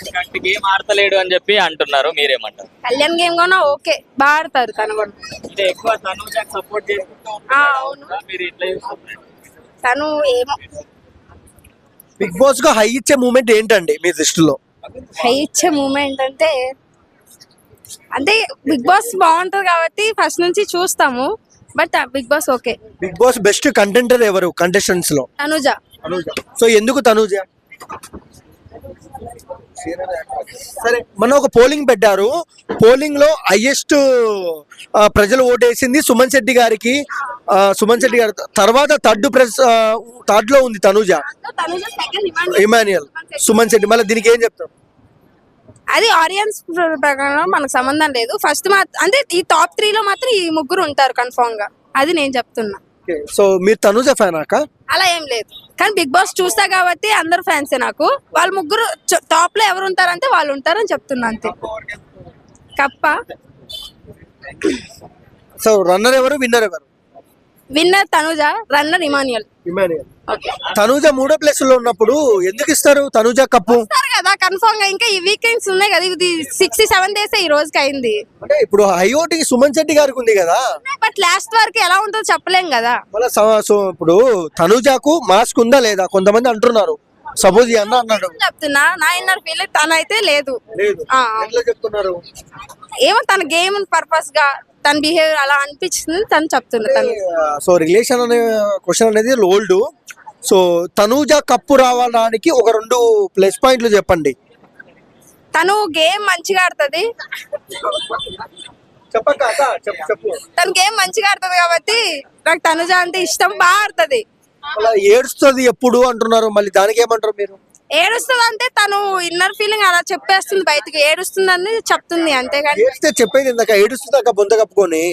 Correct game ఆడతలేడు అని చెప్పి అంటున్నారు. మీరేమంటారు? కళ్యాణ్ గేమ్ కూడా ఓకే బాగా ఆడతారు తను కూడా. అంటే ఎక్కువ తనుజాకి సపోర్ట్ చేసుకుంటూ ఆ, అవును. మీరు ఇట్లా చూస్తున్నారు తను ఏమో బిగ్ బాస్గా హై ఇచ్చే మూమెంట్ ఏంటండి మీ దృష్టిలో? హై ఇచ్చే మూమెంట్ అంటే అంటే బిగ్ బాస్ బాగుంటది కాబట్టి ఫస్ట్ నుంచి చూస్తాము but big boss okay. Big boss best contender ఎవరు? కంటెస్టెంట్స్లో. తనుజ. సో ఎందుకు తనూజ? సరే మన ఒక పోలింగ్ పెట్టారు. పోలింగ్లో హైయెస్ట్ ప్రజలు ఓటేసింది సుమన్ శెట్టి గారికి. సుమన్ శెట్టి గారి తర్వాత థర్డ్ ప్రెస్ థర్డ్లో ఉంది Tanuja. Tanuja Emmanuel Emmanuel Suman Shetty. మళ్ళీ దీనికి ఏం చెప్తాం అది ఆడియన్స్ ప్రకారం మనకు సంబంధం లేదు. ఫస్ట్ మా అంటే ఈ టాప్ త్రీ లో మాత్రం ఈ ముగ్గురు ఉంటారు కన్ఫామ్గా. అది నేను చెప్తున్నా. సో మీరు తనూజ ఫ్యాన్ అక్క అలా ఏం లేదు. కానీ బిగ్ బాస్ చూస్తా కాబట్టి అందరు ఫ్యాన్సే నాకు. వాళ్ళ ముగ్గురు టాప్లో ఎవరు ఉంటారంటే వాళ్ళు ఉంటారని చెప్తున్నా అంతే. కప్ప. సో రన్నర్ ఎవరు విన్నర్ ఎవరు? Winner Tanuja runner Emmanuel. Okay Tanuja మూడో ప్లేస్లో ఉన్నప్పుడు ఎందుకు ఇస్తారు? తనూజ కప్పు? కదా కన్ఫామ్గా ఇంకా ఈ వీకెండ్స్ ఉన్నాయి కదా ఇది సిక్స్టీ సెవెన్ డేస్ ఈ రోజుకి అయింది అంటే ఇప్పుడు హై ఓటింగ్ సుమన్ శెట్టి గారికి ఉంది కదా. బట్ లాస్ట్ వరకు ఎలా ఉంటుందో చెప్పలేం కదా. మళ్ళీ స- సో ఇప్పుడు తనుజాకు మాస్క్ ఉందా లేదా? కొంతమంది అంటున్నారు. సపోజ్ ఈ అన్న అన్నాడు. చెప్తున్నా నా ఇన్నర్ ఫీల్ తనైతే లేదు. లేదు. ఆ, ఎట్లా చెప్తున్నారు? ఏమో తన గేమ్ పర్పస్గా తన బిహేవియర్ అలా అనిపించింది తను చెప్తున్నా తను. సో రిలేషన్ అనే క్వశ్చన్ అనేది ఓల్డ్ సో తనూజ కప్పు రావడానికి ఒక రెండు ప్లస్ పాయింట్లు చెప్పండి. తను గేమ్ మంచిగా ఆడుతుంది. చెప్పక్క అక్క చెప్పు చెప్పు. తన గేమ్ మంచిగా ఆడుతుంది కాబట్టి నాకు తనుజ అంటే ఇష్టం బాగా ఆడుతుంది. అలా ఏడుస్తుంది ఎప్పుడు అంటున్నారు మళ్ళీ దానికి ఏమంటారు మీరు? ఏడుస్తుంది అంటే తను ఇన్నర్ ఫీలింగ్ అలా చెప్పేస్తుంది బయటకు ఏడుస్తుంది అని చెప్తుంది అంతేగాని. ఏడిస్తే చెప్పేది ఇందాక ఏడుస్తుంది అక్క బొంత కప్పుకొని